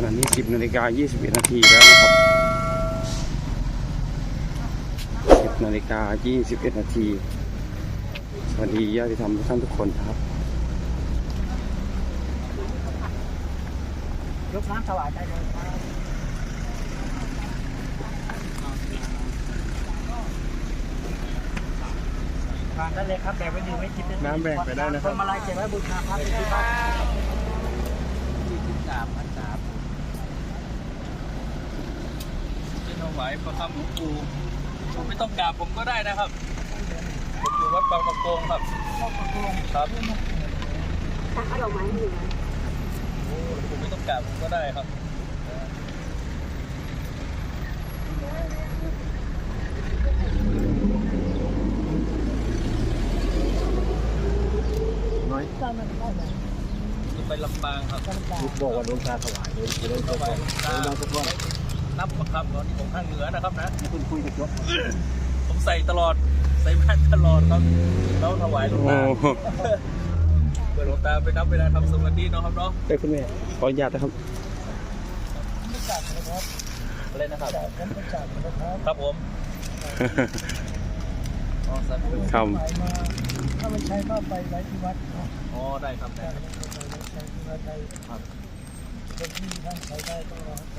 ขณะนี้ 10นาฬิกา21นาทีแล้วนะครับ 10นาฬิกา21นาทีสวัสดีญาติธรรมทุกท่านทุกคนนะครับยกน้ำถวายได้เลยครับทานได้เลยครับแบกไว้ดื่มไม่คิดเป็นน้ำแบ่งไปได้นะครับพวงมาลัยเก็บไว้บูชาพระที่บ้านยี่สิบสามพันสาม ที่ถ วายประคำหลวงปู่ผมไม่ต้องกราบผมก็ได้นะครับผมอยู่วัดบางประกงครับครับตักเอาดอกไม้เหนือโอ้ผมไม่ต้องกราบผมก็ได้ครับจะไปลำปางครับบอกว่าดวงตาถวายเลยเลยถวายหลวงตา นับประคำตอนนี้ของข้างเหนือนะครับนะคุณคุยกับยศผมใส่ตลอดใส่แว่นตลอดครับแล้วถวายหลวงโอ้ตาเปิดหลวงตาไปนับเวลาทำสมาธิเนาะครับเนาะไปคุณแม่ขออนุญาตนะครับอะไรนะครับผมเป็นจ่านะครับครับผมอ๋อสาธุคไปมาถ้าไม่ใช้ก็ไปไว้ที่วัดเนาะอ๋อได้ครับได้ครับไปใช้ที่วัดได้ครับคนที่ท่านใช้ได้ก็ไป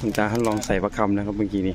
คุณตาท่านลองใส่ประคำนะครับเมื่อกี้นี้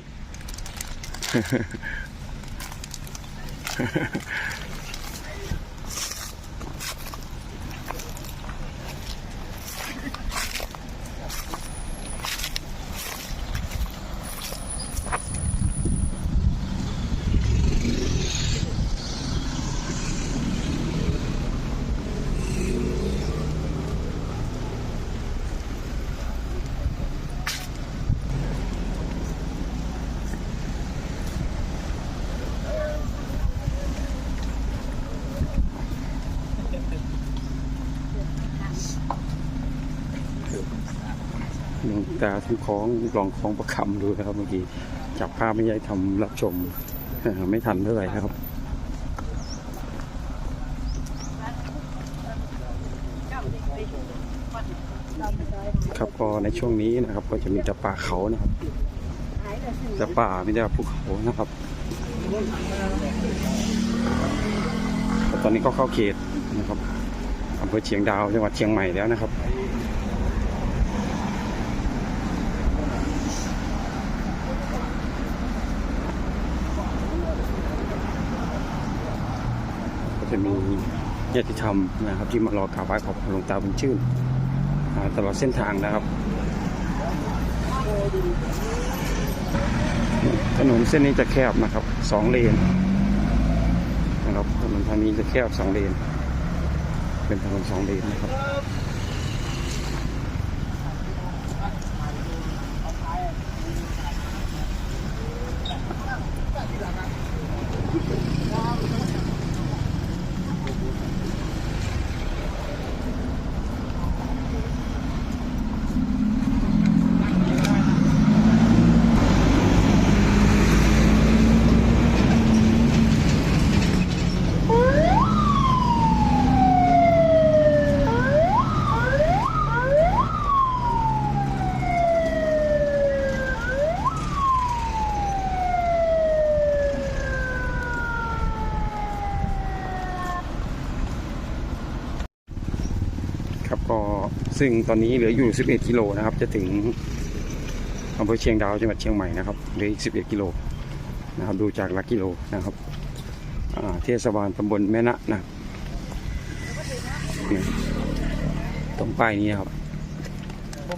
หลวงตาท่านคล้องลองคล้องประคำดูนะครับเมื่อกี้จับภาพไม่ได้ทำรับชมไม่ทันเท่าไหร่นะครับครับก็ในช่วงนี้นะครับ ก็จะมีแต่ป่าเขานะครับแต่ป่าไม่ได้ภูเขานะครับตอนนี้ก็เข้าเขตนะครับอำเภอเชียงดาวจังหวัดเชียงใหม่แล้วนะครับ มีญาติธรรมนะครับ ที่มารอกราบไหว้ขอพรหลวงตาบุญชื่นตลอดเส้นทางนะครับ ถนนเส้นนี้จะแคบนะครับสองเลนนะครับถนนทางนี้จะแคบสองเลน เป็นถนนสองเลนนะครับ ครับก็ซึ่งตอนนี้เหลืออยู่ 11 กิโลนะครับ จะถึงอำเภอเชียงดาวจังหวัดเชียงใหม่นะครับเหลืออีก 11 กิโลนะครับดูจากลักกิโลนะครับเทศบาลตำบลแม่นะนะตรงป้ายนี้ครับ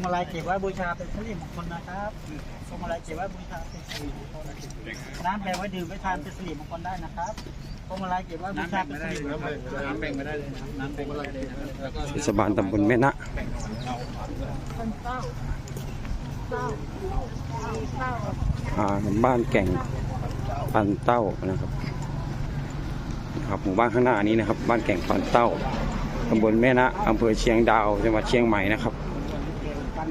งมาลัยเก็บไว้บูชาเป็นสิริมงคลนะครับพวงมาลัยเก็บไว้บูชาเป็นสิริมงคลน้ำแบ่งไว้ดื่มไว้ทานเป็นสิริมงคลได้นะครับพวงมาลัยเก็บไว้บูชาเป็นสิริมงคลน้ำแบ่งไม่ได้เลยน้ำแบ่งไม่ได้เลยแล้วก็เทศบาลตำบลแม่นะอ่าบ้านแก่งปันเต้านะครับนะครับหมู่บ้านข้างหน้านี้นะครับ บ้านแก่งปันเต้าตำบลแม่นะอำเภอเชียงดาวจังหวัดเชียงใหม่นะครับกัน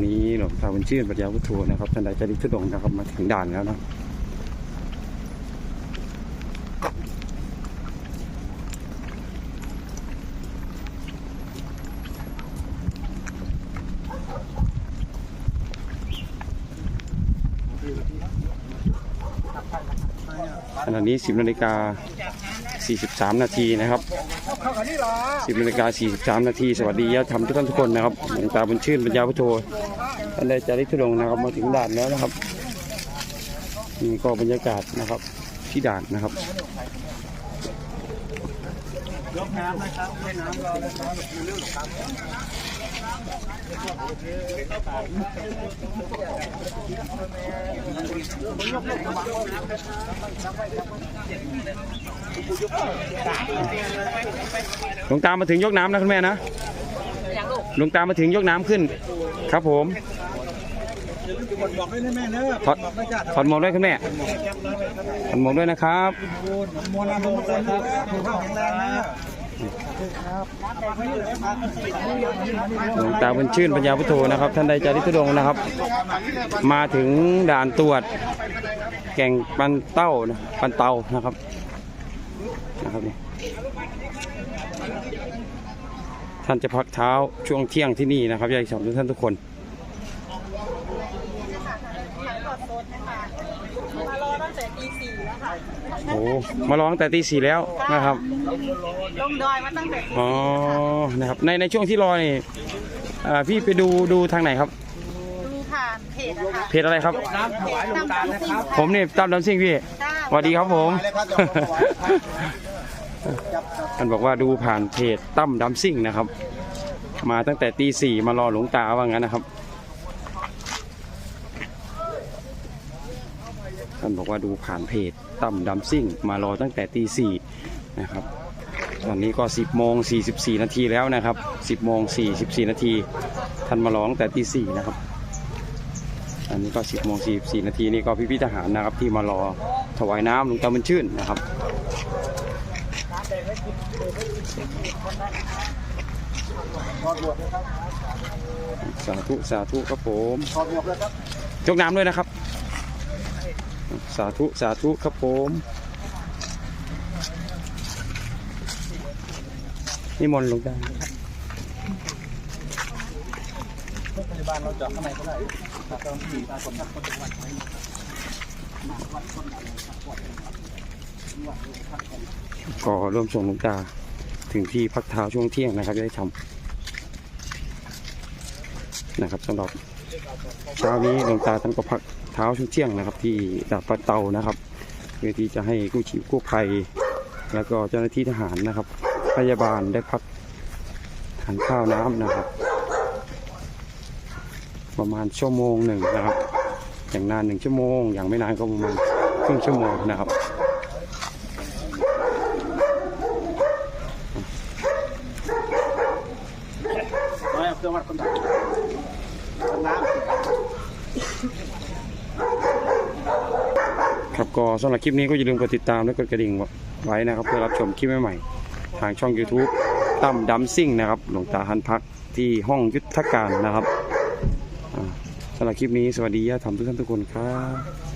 อนนี้หลวงตาบุญชื่นปัญญาพุทโธนะครับท่านใดจะริกทุดงค์นะครับมาถึงด่านแล้วนะขณะนี้ 10นาฬิกา43 นาทีนะครับ10นาฬิกา43 นาที สวัสดีญาติธรรมทุกท่านทุกคนนะครับหลวงตาบุญชื่นปัญญาพุทโธ ท่านใดจะริกทุดงนะครับมาถึงด่านแล้วนะครับนี่ก็บรรยากาศนะครับที่ด่านนะครับยกน้ำนะครับให้น้ำรอเลยครับหลวงตามมาถึงยกน้ำนะคุณแม่นะหลวงตามมาถึงยกน้ำขึ้น ครับผม ถอดถอดหมวกด้วยคุณแม่ถอดหมวกด้วยนะครับมวลน้ำทุกคนนะครับถูกเข้าแข็งแรงนะหลวงตาบุญชื่นปัญญาพุทโธนะครับ ท่านใดจะริกทุดงนะครับ มาถึงด่านตรวจ แก่งปันเต้านะปันเตานะครับนะครับนี่ท่านจะพักเท้าช่วงเที่ยงที่นี่นะครับยากให้ชมทุกท่านทุกคน มารอตั้งแต่ตีสี่แล้วค่ะโอ้มาร้องแต่ตีสี่แล้วนะครับลงดอยมาตั้งแต่ตีอ๋อนะครับในในช่วงที่รอนี่อ่าพี่ไปดูดูทางไหนครับ ดูผ่านเพจนะคะเพจอะไรครับ น้ำถวายหลวงตานะครับ ผมนี่ตั้มดำซิ่งพี่จ้าสวัสดีครับผม ท่านบอกว่าดูผ่านเพจตั้มดำซิ่งนะครับ มาตั้งแต่ตีสี่มารอหลวงตาว่างั้นนะครับ ท่านบอกว่าดูผ่านเพจตั้มดำซิ่ง มารอตั้งแต่ตีสี่นะครับ ตอนนี้ก็ 10โมง44 นาทีแล้วนะครับ 10โมง44 นาที ท่านมาร้องแต่ตีสี่นะครับ อันนี้ก็ 10โมง44 นาทีนี่ก็พี่พี่ทหารนะครับ ที่มารอถวายน้ำหลวงตาบุญชื่นนะครับสาธุสาธุครับผมถอดหมวกเลยกน้ำด้วยนะครับาธุ สาธุครับผมนิมนต์หลวงตาพยาบาลเราจอดข้างในก็ได้ครับเจ้าหน้าที่ตาคนทักคนจังหวัดไว้ก็ร่วมส่งหลวงตาถึงที่พักเท้าช่วงเที่ยงนะครับ ได้ทำนะครับสำหรับ เช้านี้หลวงตาท่านก็พักเท้าช่วงเที่ยงนะครับ ที่ดาบปะเตานะครับเพื่อที่จะให้กู้ชีพกู้ภัย แล้วก็เจ้าหน้าที่ทหารนะครับ พยาบาลได้พักทานข้าวน้ำนะครับ ประมาณชั่วโมงหนึ่งนะครับ อย่างนานหนึ่งชั่วโมง อย่างไม่นานก็ประมาณครึ่งชั่วโมงนะครับเอาเครื่องวัดความดัน ครับก็สำหรับคลิปนี้ก็อย่าลืมกดติดตามและกดกระดิ่งไว้นะครับ เพื่อรับชมคลิปใหม่ๆทางช่อง YouTube ตั้มดัมซิ่งนะครับหลวงตาฮันพักที่ห้องยุทธการนะครับสำหรับคลิปนี้สวัสดีญาติธรรมทุกท่านทุกคนครับ